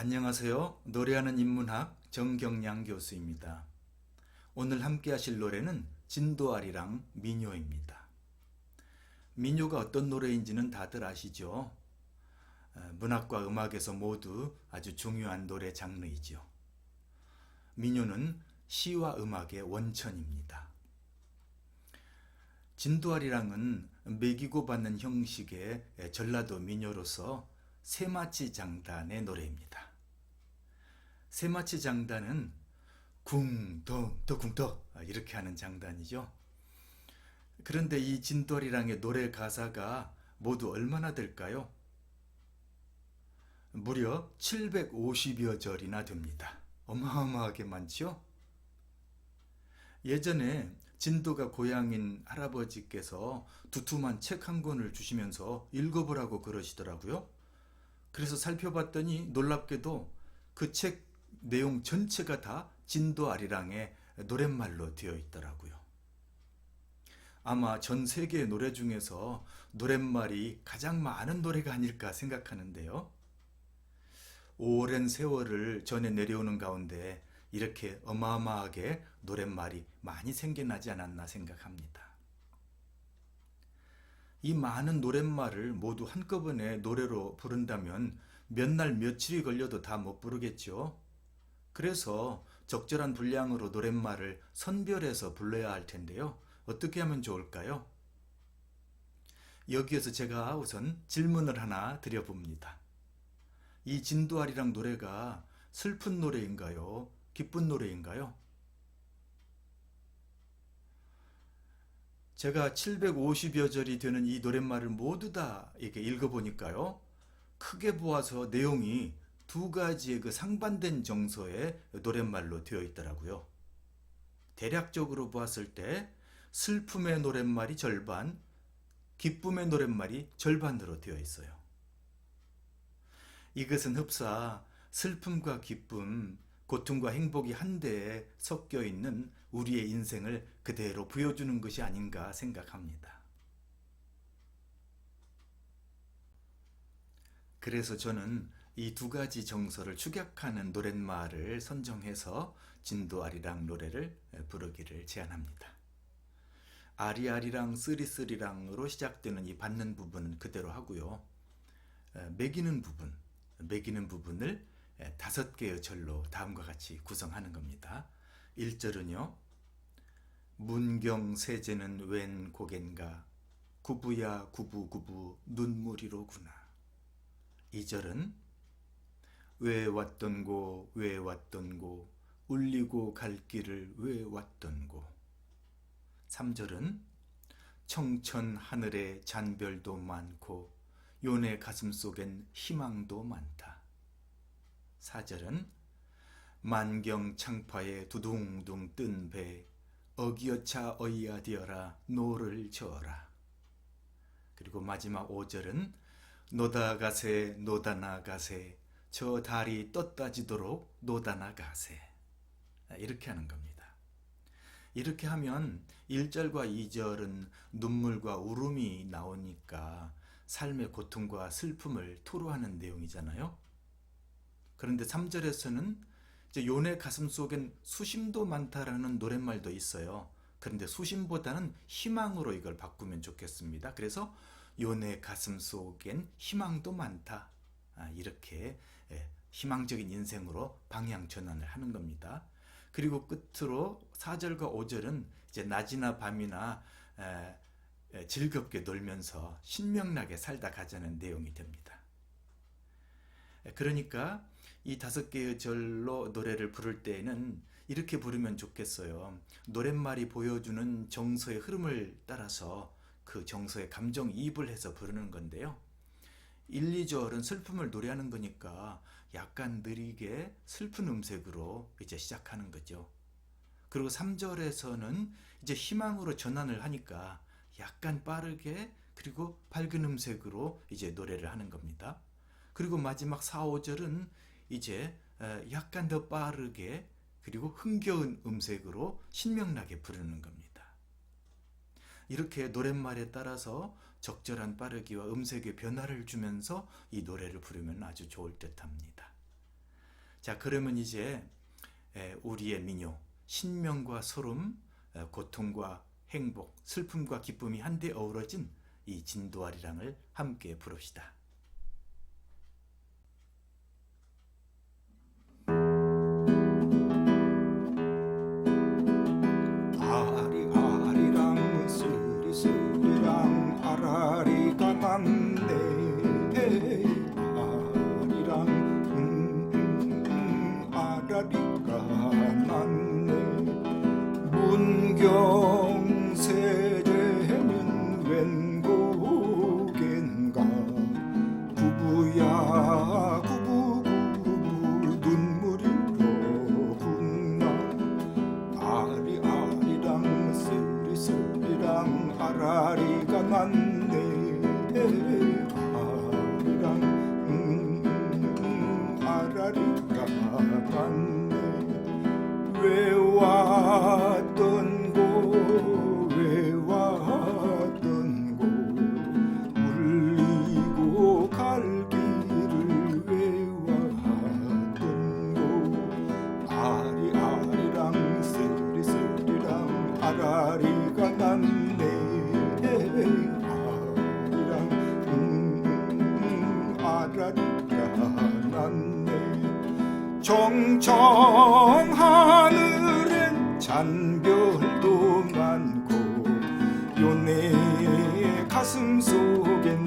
안녕하세요. 노래하는 인문학 정경양 교수입니다. 오늘 함께 하실 노래는 진도아리랑 민요입니다. 민요가 어떤 노래인지는 다들 아시죠? 어, 문학과 음악에서 모두 아주 중요한 노래 장르이죠. 민요는 시와 음악의 원천입니다. 진도아리랑은 매기고 받는 형식의 전라도 민요로서 세마치 장단의 노래입니다. 세마치 장단은 쿵덩 더쿵더 이렇게 하는 장단이죠. 그런데 이 진도아리랑의 노래 가사가 모두 얼마나 될까요? 무려 750여 절이나 됩니다. 어마어마하게 많지요? 예전에 진도가 고향인 할아버지께서 두툼한 책 한 권을 주시면서 읽어보라고 그러시더라고요. 그래서 살펴봤더니 놀랍게도 그 책 내용 전체가 다 진도 아리랑의 노랫말로 되어 있더라고요. 아마 전 세계의 노래 중에서 노랫말이 가장 많은 노래가 아닐까 생각하는데요. 오랜 세월을 전해 내려오는 가운데 이렇게 어마어마하게 노랫말이 많이 생겨나지 않았나 생각합니다. 이 많은 노랫말을 모두 한꺼번에 노래로 부른다면 몇 날 며칠이 걸려도 다 못 부르겠죠. 그래서 적절한 분량으로 노랫말을 선별해서 불러야 할 텐데요. 어떻게 하면 좋을까요? 여기에서 제가 우선 질문을 하나 드려봅니다. 이 진도아리랑 노래가 슬픈 노래인가요? 기쁜 노래인가요? 제가 750여 절이 되는 이 노랫말을 모두 다 이렇게 읽어보니까요. 크게 보아서 내용이 두 가지의 그 상반된 정서의 노랫말로 되어 있더라고요. 대략적으로 보았을 때 슬픔의 노랫말이 절반, 기쁨의 노랫말이 절반으로 되어 있어요. 이것은 흡사 슬픔과 기쁨, 고통과 행복이 한데에 섞여 있는 우리의 인생을 그대로 보여주는 것이 아닌가 생각합니다. 그래서 저는 이 두 가지 정서를 축약하는 노랫말을 선정해서 진도 아리랑 노래를 부르기를 제안합니다. 아리아리랑 쓰리쓰리랑으로 시작되는 이 받는 부분은 그대로 하고요. 매기는 부분, 매기는 부분을 다섯 개의 절로 다음과 같이 구성하는 겁니다. 1절은요. 문경 세제는 웬 고겐가 구부야 구부구부 눈물이로구나. 2절은 왜 왔던고 왜 왔던고 울리고 갈 길을 왜 왔던고 3절은 청천 하늘에 잔별도 많고 요네 가슴 속엔 희망도 많다. 4절은 만경 창파에 두둥둥 뜬 배 어기어차 어이야 되어라 노를 저어라. 그리고 마지막 5절은 노다가세 노다나가세 저 달이 떴다 지도록 노다 나가세 이렇게 하는 겁니다. 이렇게 하면 1절과 2절은 눈물과 울음이 나오니까 삶의 고통과 슬픔을 토로하는 내용이잖아요. 그런데 3절에서는 이제 요네 가슴 속엔 수심도 많다라는 노랫말도 있어요. 그런데 수심보다는 희망으로 이걸 바꾸면 좋겠습니다. 그래서 요네 가슴 속엔 희망도 많다. 아, 이렇게 예, 희망적인 인생으로 방향 전환을 하는 겁니다. 그리고 끝으로 4절과 5절은 이제 낮이나 밤이나 즐겁게 놀면서 신명나게 살다 가자는 내용이 됩니다. 에, 그러니까 이 다섯 개의 절로 노래를 부를 때에는 이렇게 부르면 좋겠어요. 노랫말이 보여주는 정서의 흐름을 따라서 그 정서의 감정이입을 해서 부르는 건데요. 1, 2절은 슬픔을 노래하는 거니까 약간 느리게 슬픈 음색으로 이제 시작하는 거죠. 그리고 3절에서는 이제 희망으로 전환을 하니까 약간 빠르게 그리고 밝은 음색으로 이제 노래를 하는 겁니다. 그리고 마지막 4, 5절은 이제 약간 더 빠르게 그리고 흥겨운 음색으로 신명나게 부르는 겁니다. 이렇게 노랫말에 따라서 적절한 빠르기와 음색의 변화를 주면서 이 노래를 부르면 아주 좋을 듯 합니다. 자, 그러면 이제 에, 우리의 민요 신명과 소름, 에, 고통과 행복, 슬픔과 기쁨이 한데 어우러진 이 진도아리랑을 함께 부릅시다. 정청 하늘엔 잔별도 많고 요내 가슴 속에